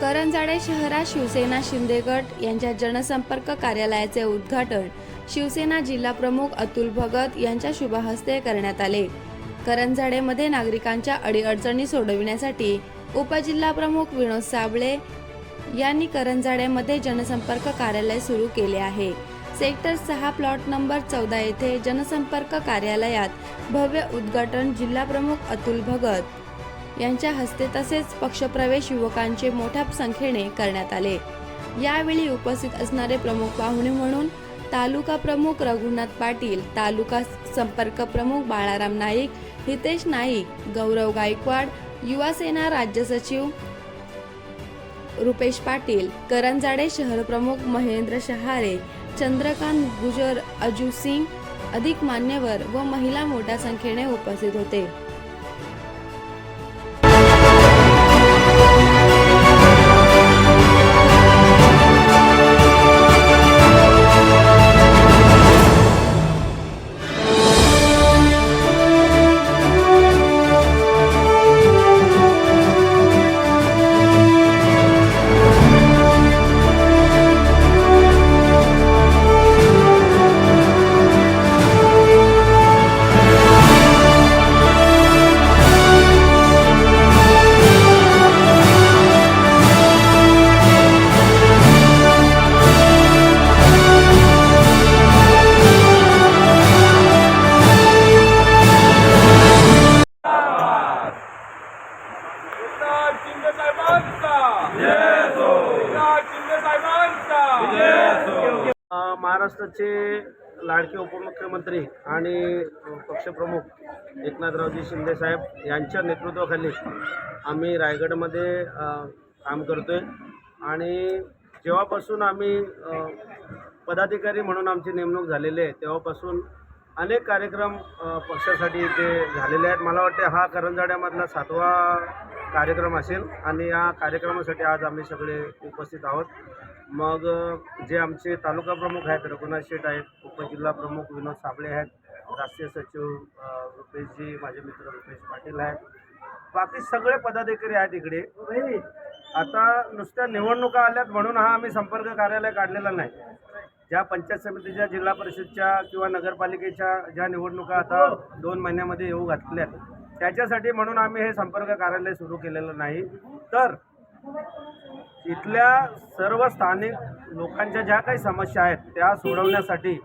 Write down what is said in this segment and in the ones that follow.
करंजाडे शहरात शिवसेना शिंदे गट यांच्या जनसंपर्क कार्यालयाचे उद्घाटन शिवसेना जिल्हा प्रमुख अतुल भगत यांच्या शुभहस्ते करण्यात आले. करंजाडेमध्ये नागरिकांच्या अडीअडचणी सोडविण्यासाठी उपजिल्हा प्रमुख विनोद साबळे यांनी करंजाड्यामध्ये जनसंपर्क कार्यालय सुरू केले आहे. सेक्टर सहा प्लॉट नंबर चौदा येथे जनसंपर्क कार्यालयात भव्य उद्घाटन जिल्हा प्रमुख अतुल भगत यांच्या हस्ते तसेच पक्षप्रवेश युवकांचे मोठ्या संख्येने करण्यात आले. यावेळी उपस्थित असणारे प्रमुख पाहुणे म्हणून तालुका प्रमुख रघुनाथ पाटील तालुका संपर्क प्रमुख बाळाराम नाईक हितेश नाईक गौरव गायकवाड युवा सेना राज्य सचिव रुपेश पाटील करंजाडे शहर प्रमुख महेंद्र शहारे चंद्रकांत गुजर अजू सिंग अधिक मान्यवर व महिला मोठ्या संख्येने उपस्थित होते. शिंदे साहेबांचा महाराष्ट्राचे लाडके उपमुख्यमंत्री आणि पक्षप्रमुख एकनाथरावजी शिंदे साहेब यांच्या नेतृत्वाखाली आम्ही रायगडमध्ये काम करतो आहे आणि जेव्हापासून आम्ही पदाधिकारी म्हणून आमची नेमणूक झालेली आहे तेव्हापासून अनेक कार्यक्रम पक्षासाठी इथे झालेले आहेत. मला वाटते हा करंजाड्यामधला सातवा कार्यक्रम असेल आणि या कार्यक्रमासाठी आज आम्ही सगळे उपस्थित आहोत. मग जे आमचे तालुका प्रमुख आहेत रघुनाथ शेठ आहेत उपजिल्हा प्रमुख विनोद साबळे आहेत राष्ट्रीय सचिव रुपेशजी माझे मित्र रुपेश पाटील आहेत. बाकी सगळे पदाधिकारी आहेत इकडे. आता नुसत्या निवडणुका आल्यात म्हणून हा आम्ही संपर्क कार्यालय काढलेला नाही. ज्या पंचायत समितीच्या जिल्हा परिषदच्या किंवा नगरपालिकेच्या ज्या निवडणुका आता दोन महिन्यामध्ये येऊ घातल्यात त्याच्यासाठी म्हणून आम्ही हे संपर्क कार्यालय सुरू केलेलं नाही. तर इथल्या सर्व स्थानिक लोकांच्या ज्या काही समस्या आहेत त्या सोडवण्यासाठी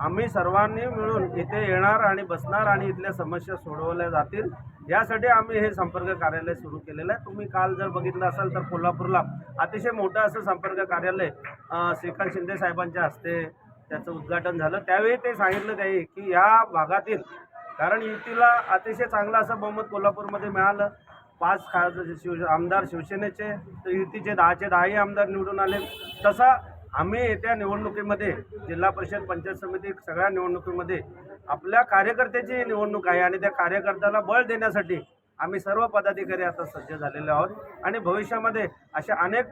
आम्ही सर्वांनी मिळून इथे येणार आणि बसणार आणि इथल्या समस्या सोडवल्या जातील. यासाठी आम्ही हे संपर्क कार्यालय सुरू केलेलं आहे. तुम्ही काल जर बघितलं असाल तर कोल्हापूरला अतिशय मोठं असं संपर्क कार्यालय श्रीकांत शिंदे साहेबांच्या हस्ते त्याचं उद्घाटन झालं. त्यावेळी ते सांगितलं त्याही की या भागातील कारण युतीला अतिशय चांगलं असं बहुमत कोल्हापूरमध्ये मिळालं. पाच खा शिव आमदार शिवसेनेचे तर युतीचे दहाचे दहाही आमदार निवडून आले. तसा आम्ही येत्या निवडणुकीमध्ये जिल्हा परिषद पंचायत समिती सगळ्या निवडणुकीमध्ये आपल्या कार्यकर्त्याची निवडणूक आहे आणि त्या कार्यकर्त्याला बळ देण्यासाठी आम्ही सर्व पदाधिकारी आता सज्ज झालेले आहोत. आणि भविष्यामध्ये अशा अनेक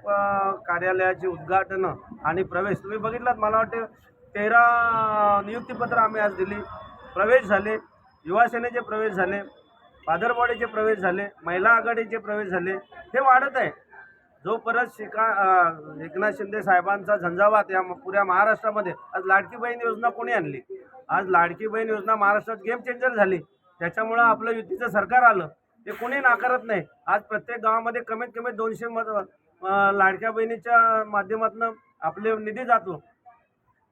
कार्यालयाची उद्घाटनं आणि प्रवेश तुम्ही बघितलात मला वाटते तेरा नियुक्तीपत्र आम्ही आज दिली. प्रवेश झाले. युवासेनेचे प्रवेश झाले पादरवाडीचे प्रवेश झाले महिला आघाडीचे प्रवेश झाले हे वाढत आहे. जो परत शिका एकनाथ शिंदे साहेबांचा झंझावात या पुऱ्या महाराष्ट्रामध्ये आज लाडकी बहीण योजना कोणी आणली? आज लाडकी बहीण योजना महाराष्ट्रात गेम चेंजर झाली. त्याच्यामुळं आपलं युतीचं सरकार आलं. ते कोणी नाकारत नाही. आज प्रत्येक गावामध्ये कमीत कमी दोनशे मत लाडक्या बहिणीच्या माध्यमातून आपले निधी जातो.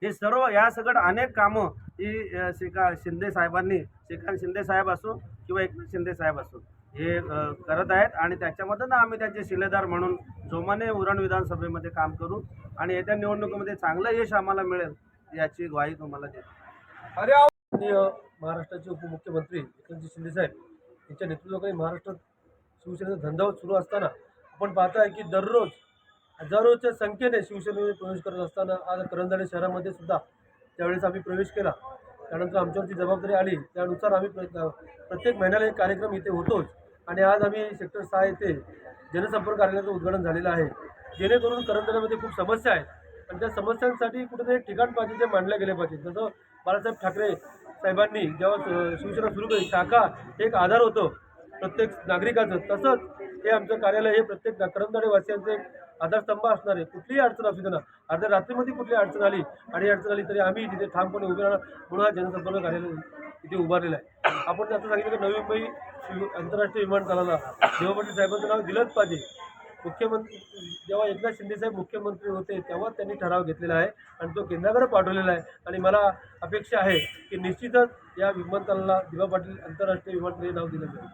हे सर्व या सगळं अनेक कामं ही शिका शिंदे साहेबांनी श्रीकांत शिंदे साहेब असो किंवा एकनाथ शिंदे साहेब असो हे करत आहेत आणि त्याच्यामधून आम्ही त्यांचे शिलेदार म्हणून जोमाने उरण विधानसभेमध्ये काम करू आणि येत्या निवडणुकीमध्ये चांगलं यश आम्हाला मिळेल याची ग्वाही तुम्हाला देतो. अरे महाराष्ट्राचे उपमुख्यमंत्री एकनाथजी शिंदे साहेब यांच्या नेतृत्वाखाली महाराष्ट्रात शिवसेनेचा धंदावत सुरू असताना आपण पाहताय की दररोज हजारोच्या संख्येने शिवसेनेमध्ये प्रवेश करत असताना आज करंजाडे शहरामध्ये सुद्धा त्यावेळेस आम्ही प्रवेश केला. त्यानंतर आमच्यावरची जबाबदारी आली त्यानुसार आम्ही प्र- प्रत्येक महिन्याला एक कार्यक्रम इथे होतोच. आणि आज आम्ही सेक्टर सहा येथे जनसंपर्क कार्यालयाचं उद्घाटन झालेलं आहे. जेणेकरून करंदऱ्यामध्ये खूप समस्या आहेत. आणि त्या समस्यांसाठी कुठेतरी ठिकाण पाहिजे ते मांडले गेले पाहिजे. जसं बाळासाहेब ठाकरे साहेबांनी जेव्हा शिवसेना सुरू केली शाखा हे एक आधार होतं. प्रत्येक नागरिकाचं. तसंच हे आमचं कार्यालय हे प्रत्येक करंदाडेवासियांचं एक आधारस्तंभ असणार आहे. कुठलीही अडचण असू दे अर्ध्या रात्रीमध्ये कुठली अडचण आली आणि अडचण आली तरी आम्ही तिथे ठामपणे उभे राहणार म्हणून हा जनसंपर्क कार्यालय इथे उभारलेला आहे. आपण त्याचं सांगितलं की नवी मुंबई आंतरराष्ट्रीय विमानतळाला देवपाटील साहेबांचं नाव दिलंच पाहिजे. मुख्यमंत्री जेव्हा एकनाथ शिंदेसाहेब मुख्यमंत्री होते तेव्हा त्यांनी ठराव घेतलेला आहे आणि तो केंद्राकडे पाठवलेला आहे. आणि मला अपेक्षा आहे की निश्चितच या विमानतळाला दिवा पाटील आंतरराष्ट्रीय विमानतळ हे नाव दिलं जाईल.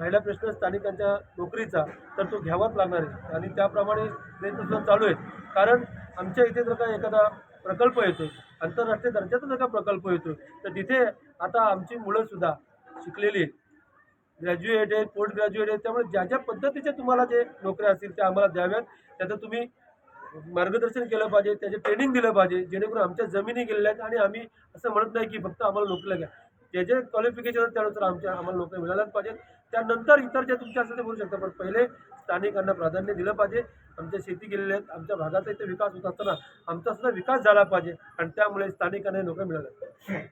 राहिला प्रश्न स्थानिकांच्या नोकरीचा तर तो घ्यावाच लागणार आहे. आणि त्याप्रमाणे प्रयत्न सुद्धा चालू आहेत. कारण आमच्या इथे जर का एखादा प्रकल्प येतो आंतरराष्ट्रीय दर्जाचा जर का प्रकल्प येतो तर तिथे आता आमची मुलंसुद्धा शिकलेली आहेत. ग्रॅज्युएट आहेत पोस्ट ग्रॅज्युएट आहेत. त्यामुळे ज्या ज्या पद्धतीच्या तुम्हाला जे नोकऱ्या असतील त्या आम्हाला द्याव्यात. त्याचं तुम्ही मार्गदर्शन केलं पाहिजे त्याचे ट्रेनिंग दिलं पाहिजे जेणेकरून आमच्या जमिनी गेलेल्या आहेत आणि आम्ही असं म्हणत नाही की फक्त आम्हाला नोकऱ्या घ्या. जे जे क्वालिफिकेशन आहेत त्यानुसार आमच्या आम्हाला नोकरी मिळाल्याच पाहिजेत. त्यानंतर इतर जे तुमच्या असेल ते बोलू शकता पण पहिले स्थानिकांना प्राधान्य दिलं पाहिजे. आमच्या शेती गेलेल्या आहेत आमच्या भागाचा इथे विकास होत असताना आमचा सुद्धा विकास झाला पाहिजे आणि त्यामुळे स्थानिकांना नोकऱ्या मिळाल्या पाहिजे